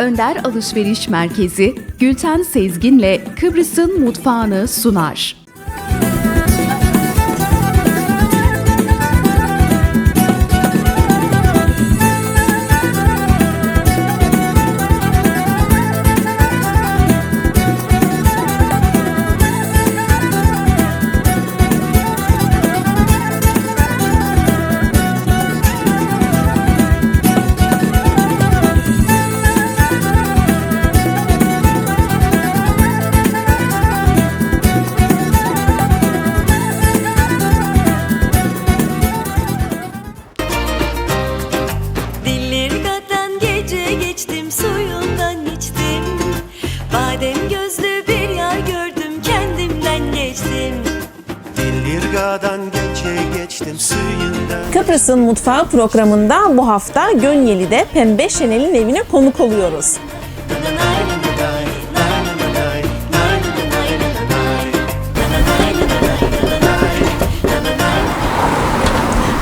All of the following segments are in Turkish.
Önder Alışveriş Merkezi Gülten Sezgin'le Kıbrıs'ın mutfağını sunar. Kıbrıs'ın Mutfağı programında bu hafta Gönyeli'de Pembe Şenel'in evine konuk oluyoruz.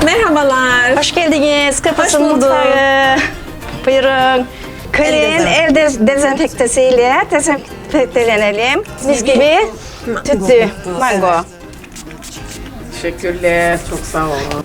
Merhabalar. Hoş geldiniz Kıbrıs'ın Hoş bulduk. mutfağı. Buyurun. Klin El el, dez- dezenfektesiyle dezenfektelenelim. Mis gibi tütsü, mango. Teşekkürler, çok sağ olun.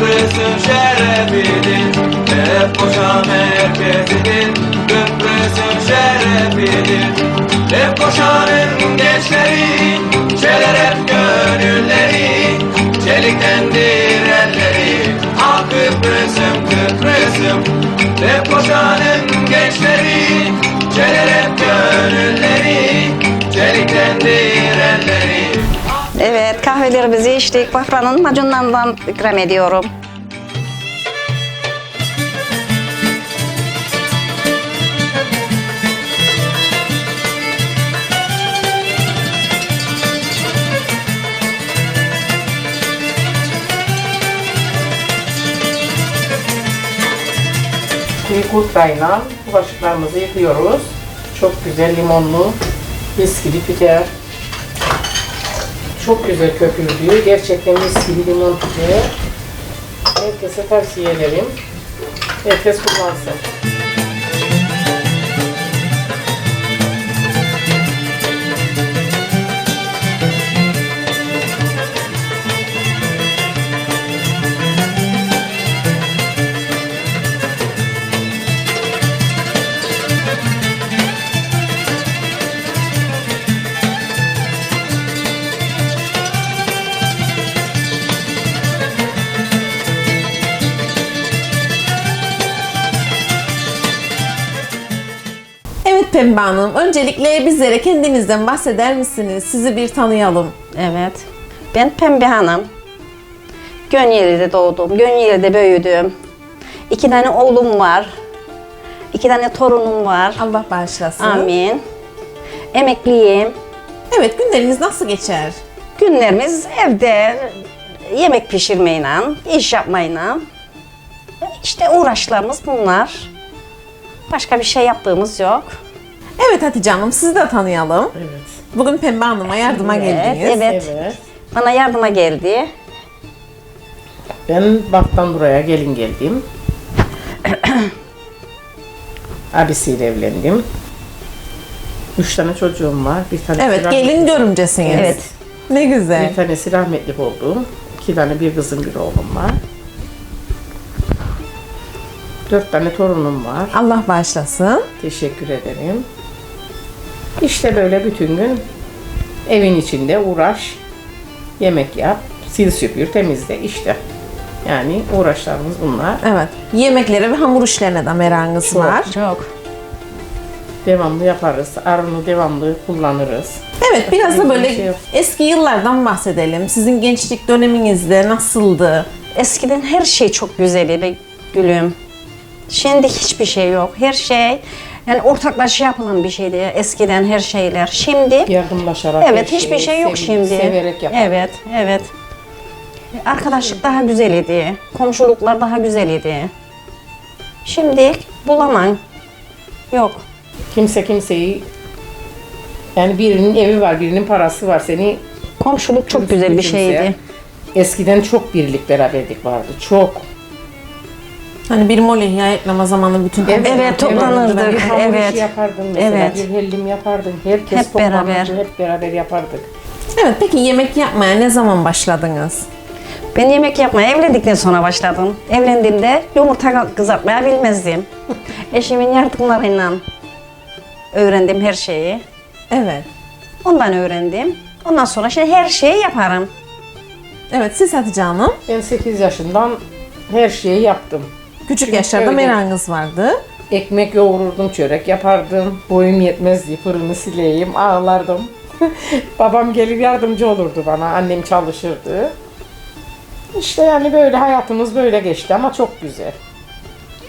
Kıbrıs'ın şerefidir. Lefkoşa merkezidir, Kıbrıs'ın şerefidir. Lefkoşa'nın gençleri, Kahvelerimizi içtik. Bafranın macunlarından ikram ediyorum. Bir kurtayla bulaşıklarımızı yıkıyoruz. Çok güzel limonlu, mis gibi piker. Çok güzel köpürdü. Gerçekten mis gibi limon piker. Herkese tavsiye ederim. Herkes kullansın. Evet Pembe Hanım, öncelikle bizlere kendinizden bahseder misiniz? Sizi bir tanıyalım. Evet. Ben Pembe Hanım. Gönyeli'de doğdum. Gönyeli'de büyüdüm. İki tane oğlum var. İki tane torunum var. Allah bağışlasın. Amin. Emekliyim. Evet, günleriniz nasıl geçer? Günlerimiz evde yemek pişirmeyle, iş yapmayla. İşte uğraşlarımız bunlar. Başka bir şey yaptığımız yok. Evet Hatice Hanım, sizi de tanıyalım. Evet. Bugün Pembe Hanım'a yardıma Evet, geldiniz. evet. Evet. Bana yardıma geldi. Ben Bak'tan buraya gelin geldim. Abisiyle evlendim. Üç tane çocuğum var. Bir tane Evet, gelin görümcesiniz. Evet. Ne güzel. Bir tanesi rahmetli oldu. İki tane bir kızım bir oğlum var. Dört tane torunum var. Allah bağışlasın. Teşekkür ederim. İşte böyle bütün gün evin içinde uğraş, yemek yap, sil süpür, temizle işte. Yani uğraşlarımız bunlar. Evet. Yemeklere ve hamur işlerine de merakınız var. Çok. Devamlı yaparız. Arını devamlı kullanırız. Evet biraz da böyle şey yok. eski yıllardan bahsedelim. Sizin gençlik döneminizde nasıldı? Eskiden her şey çok güzeldi gülüm. Şimdi hiçbir şey yok. Her şey yani ortaklaşa yapılan bir şeydi eskiden her şeyler. Şimdi Yardımlaşarak evet her hiçbir şeyi şey yok sev- şimdi. Severek yaparız. Evet, evet. Arkadaşlık daha güzel idi. Komşuluklar daha güzel idi. Şimdi bulamam. Yok. Kimse kimseyi yani birinin evi var, birinin parası var. Seni Komşuluk çok güzel bir kimse- şeydi. Eskiden çok birlik beraberlik vardı. Çok. Hani bir mol ihya etmeme zamanı bütün Evet, toplanırdık. Bir hamur Evet. işi yapardın mesela. Evet. Bir hellim yapardın. Herkes Hep toplanırdı, beraber. Hep beraber yapardık. Evet peki yemek yapmaya ne zaman başladınız? Ben yemek yapmaya evlendikten sonra başladım. Evlendiğimde yumurta kızartmaya bilmezdim. Eşimin yardımlarıyla öğrendim her şeyi. Evet. Ondan öğrendim. Ondan sonra şimdi her şeyi yaparım. Evet siz Hatice Hanım Ben 8 yaşından her şeyi yaptım. Küçük Çünkü yaşlarda merakınız vardı. Ekmek yoğururdum, çörek yapardım. Boyum yetmezdi, fırını sileyim, ağlardım. Babam gelir yardımcı olurdu bana, annem çalışırdı. İşte yani böyle hayatımız böyle geçti ama çok güzel.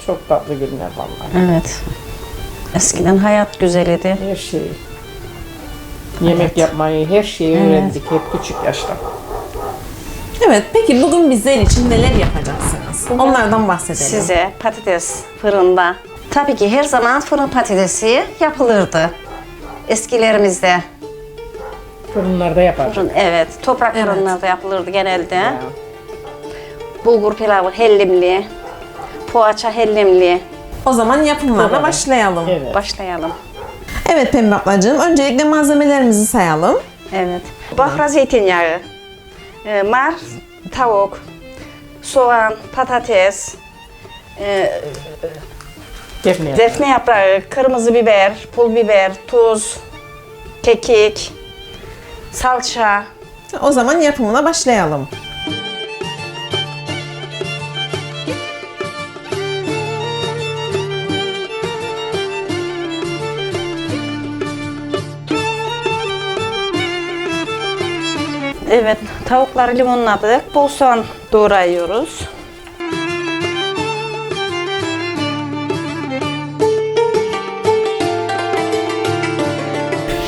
Çok tatlı günler vallahi. Evet. Eskiden hayat güzeldi. Her şeyi. Yemek yapmayı, her şeyi öğrendik hep küçük yaşta. Evet peki bugün bizler için neler yapacaksınız? Onlardan bahsedelim. Size patates fırında. Tabii ki her zaman fırın patatesi yapılırdı. Eskilerimizde. Fırınlarda yapardık. Fırın, evet, toprak Evet. fırınlarda yapılırdı genelde. Bulgur pilavı hellimli, poğaça hellimli. O zaman yapımlarına başlayalım. Evet. Evet. Başlayalım. Pembe ablacığım öncelikle malzemelerimizi sayalım. Evet. Bafra zeytinyağı, e, mar, tavuk, soğan, patates, e, Defne yap- defne yaprağı, kırmızı biber, pul biber, tuz, kekik, salça. O zaman yapımına başlayalım. Evet, tavukları limonladık. Bol soğan doğrayıyoruz.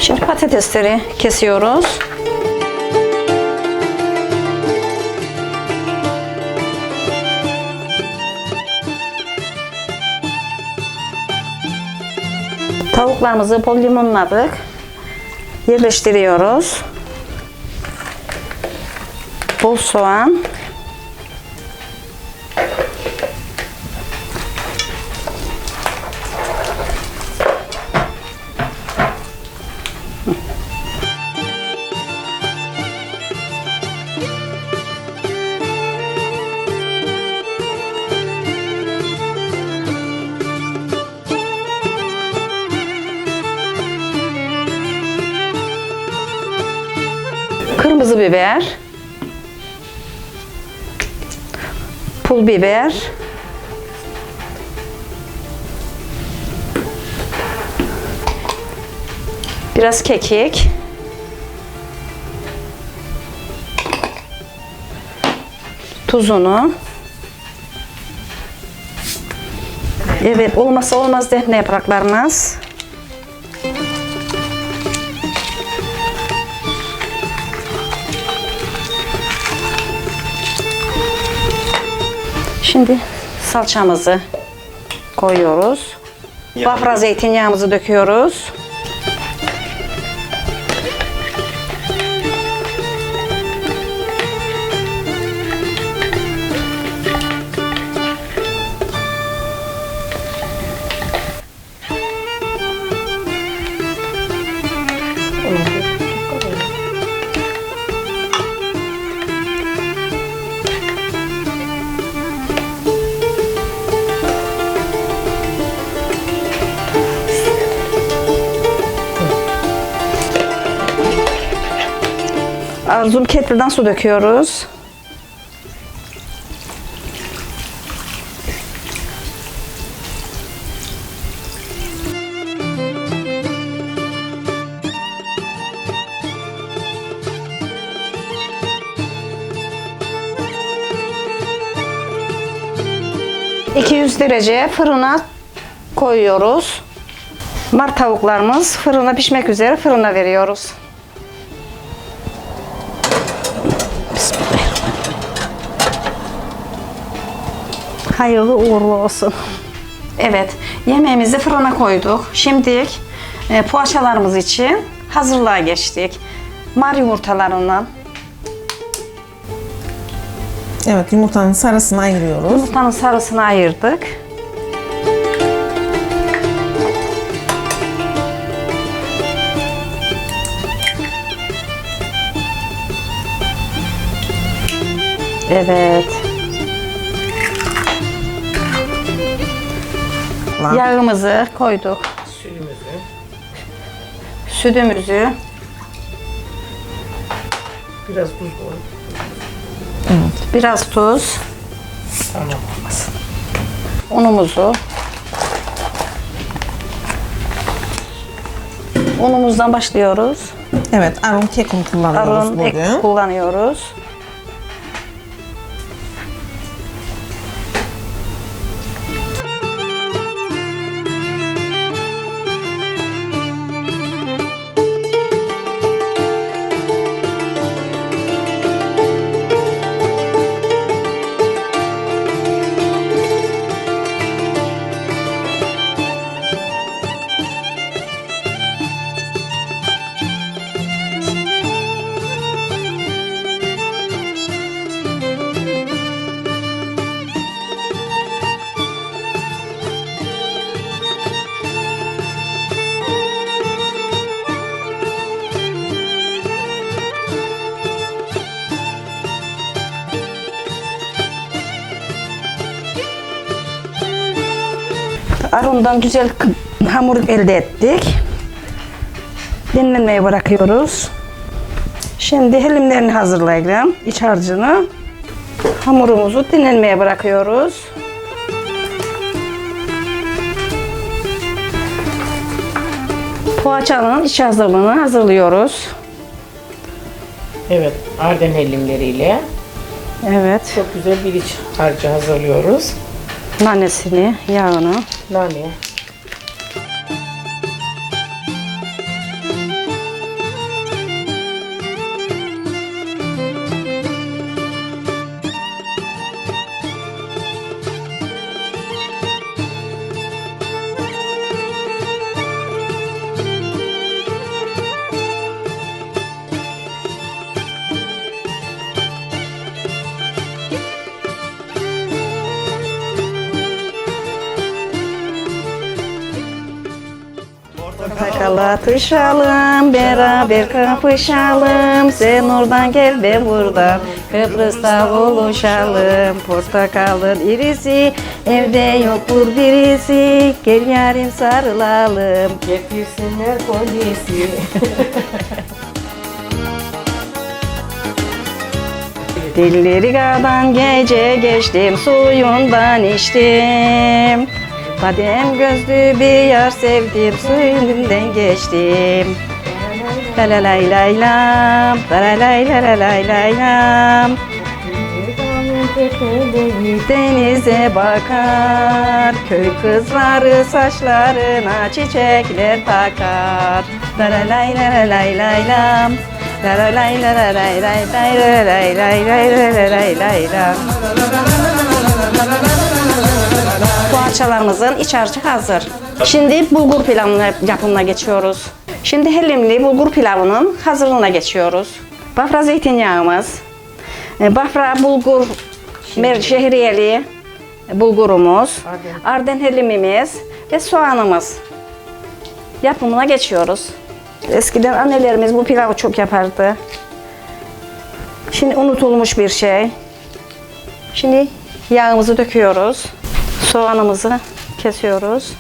Şimdi patatesleri kesiyoruz. Tavuklarımızı bol limonladık. Yerleştiriyoruz. Bol soğan. Biber. Pul biber. Biraz kekik. Tuzunu. Evet, olmazsa olmaz defne yapraklarımız. Şimdi salçamızı koyuyoruz. Bafra zeytinyağımızı döküyoruz. Arzum kettle'dan su döküyoruz. ...200 derece fırına koyuyoruz. Mar tavuklarımız fırına pişmek üzere fırına veriyoruz. Hayırlı uğurlu olsun. Evet, yemeğimizi fırına koyduk. Şimdi e, poğaçalarımız için hazırlığa geçtik. Mar yumurtalarından Evet yumurtanın sarısını ayırıyoruz. yumurtanın sarısını ayırdık. Evet. Yağımızı koyduk. Suyumuzu. Sütümüzü, Biraz tuz koy. biraz tuz, Tamam. unumuzu. Unumuzdan başlıyoruz. Evet arun kek unu kullanıyoruz Arın bugün. ek kullanıyoruz. Arundan güzel hamur elde ettik. Dinlenmeye bırakıyoruz. Şimdi helimlerini hazırlayalım. iç harcını. Hamurumuzu dinlenmeye bırakıyoruz. Poğaçanın iç hazırlığını hazırlıyoruz. Evet, Arden hellimleriyle Evet, çok güzel bir iç harcı hazırlıyoruz. Nanesini, yağını. Nane. Portakal atışalım, beraber kapışalım. Sen oradan gel, ben buradan. Kıbrıs'ta buluşalım. Portakalın irisi, evde yoktur birisi. Gel yarim sarılalım. Getirsinler kolyesi. Dilleri kağdan gece geçtim, suyundan içtim. Badem gözlü bir yar sevdim, suyundan geçtim. La la lay lay lam, la la lay la la lay lay lam. Denize bakar, köy kızları saçlarına çiçekler takar. La la lay la la lay lay lam. La la lay la la lay lay lay la lay lay lay la la lay lay lam. Poğaçalarımızın iç harcı hazır. Şimdi bulgur pilavının yapımına geçiyoruz. Şimdi hellimli bulgur pilavının hazırlığına geçiyoruz. Bafra zeytinyağımız, e, bafra bulgur şehriyeli bulgurumuz, arden hellimimiz ve soğanımız. Yapımına geçiyoruz. Eskiden annelerimiz bu pilavı çok yapardı. Şimdi unutulmuş bir şey. Şimdi yağımızı döküyoruz. Soğanımızı kesiyoruz.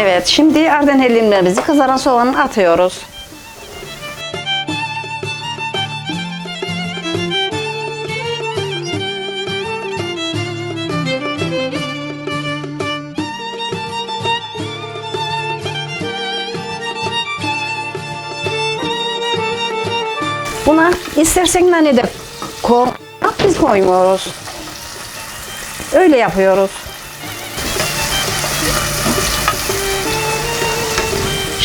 Evet, şimdi Arden hellimlerimizi kızaran soğanı atıyoruz. Buna istersen nane de koy, biz koymuyoruz. Öyle yapıyoruz.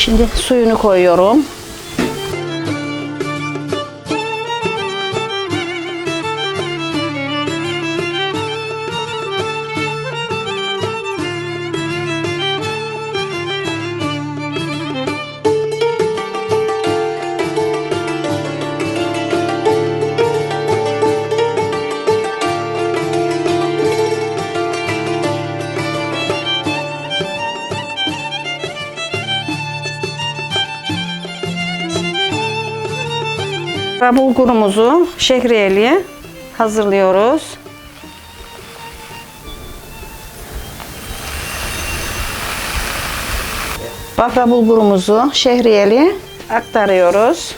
Şimdi suyunu koyuyorum. Bulgurumuzu şehriyeli hazırlıyoruz. Bafra bulgurumuzu şehriyeli aktarıyoruz.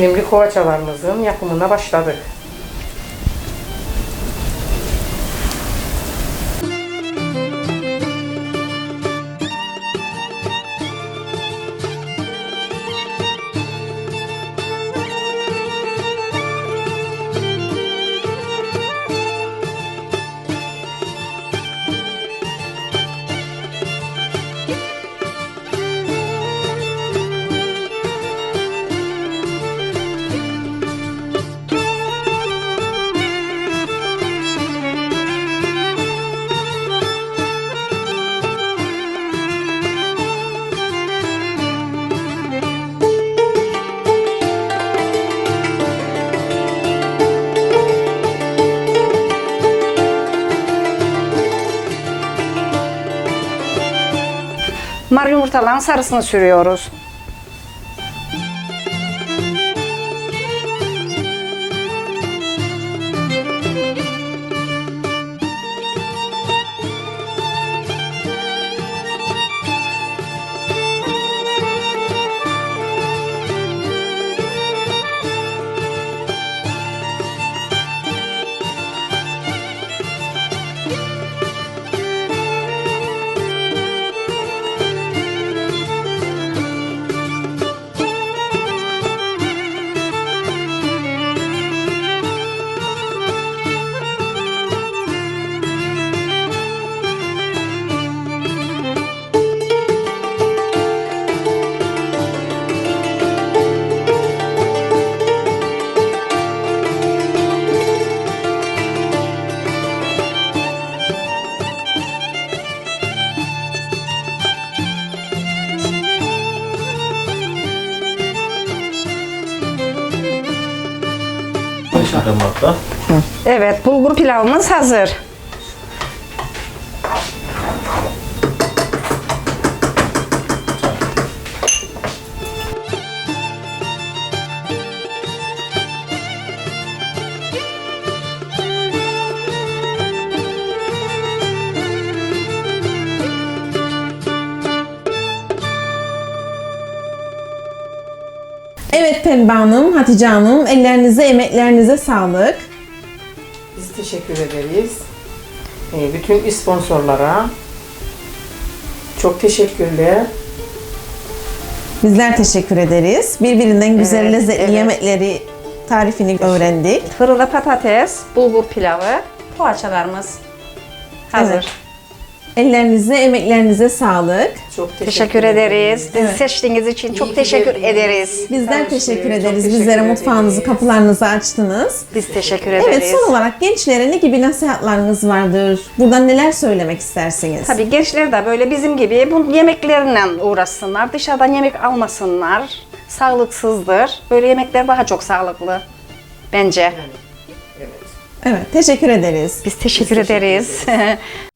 Hellimli kovaçalarımızın yapımına başladık. Mar yumurtaların sarısını sürüyoruz. Evet, bulgur pilavımız hazır. Evet Pembe Hanım, Hatice Hanım, ellerinize, emeklerinize sağlık. Teşekkür ederiz. Ee, bütün sponsorlara çok teşekkürler. Bizler teşekkür ederiz. Birbirinden güzel Evet, lezzetli evet. yemekleri tarifini öğrendik. Fırında patates, bulgur pilavı, poğaçalarımız hazır. Evet. Ellerinize, emeklerinize sağlık. Çok Teşekkür ederiz. Bizi Evet. seçtiğiniz için çok ki teşekkür geldiniz. ederiz. Bizler Tanıştık, teşekkür çok ederiz. teşekkür Bizlere ederiz. mutfağınızı, kapılarınızı açtınız. Biz teşekkür Evet, ederiz. son olarak gençlere ne gibi nasihatlarınız vardır? Buradan neler söylemek istersiniz? Tabii gençler de böyle bizim gibi bu yemeklerle uğraşsınlar. Dışarıdan yemek almasınlar. Sağlıksızdır. Böyle yemekler daha çok sağlıklı. Bence. Evet, teşekkür ederiz. Biz teşekkür ederiz. Yemeklerimizi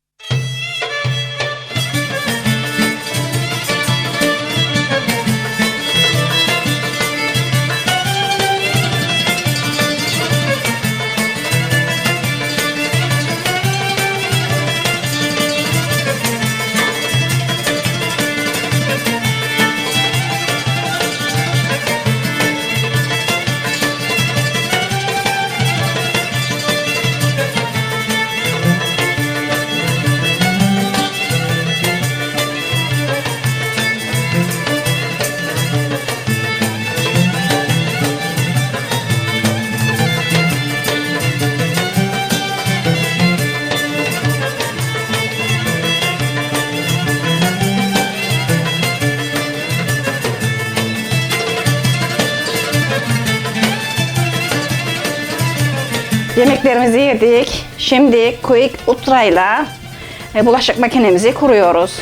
Şimdi quick ultrayla e, bulaşık makinemizi kuruyoruz.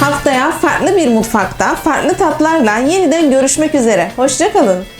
Haftaya farklı bir mutfakta, farklı tatlarla yeniden görüşmek üzere. Hoşçakalın.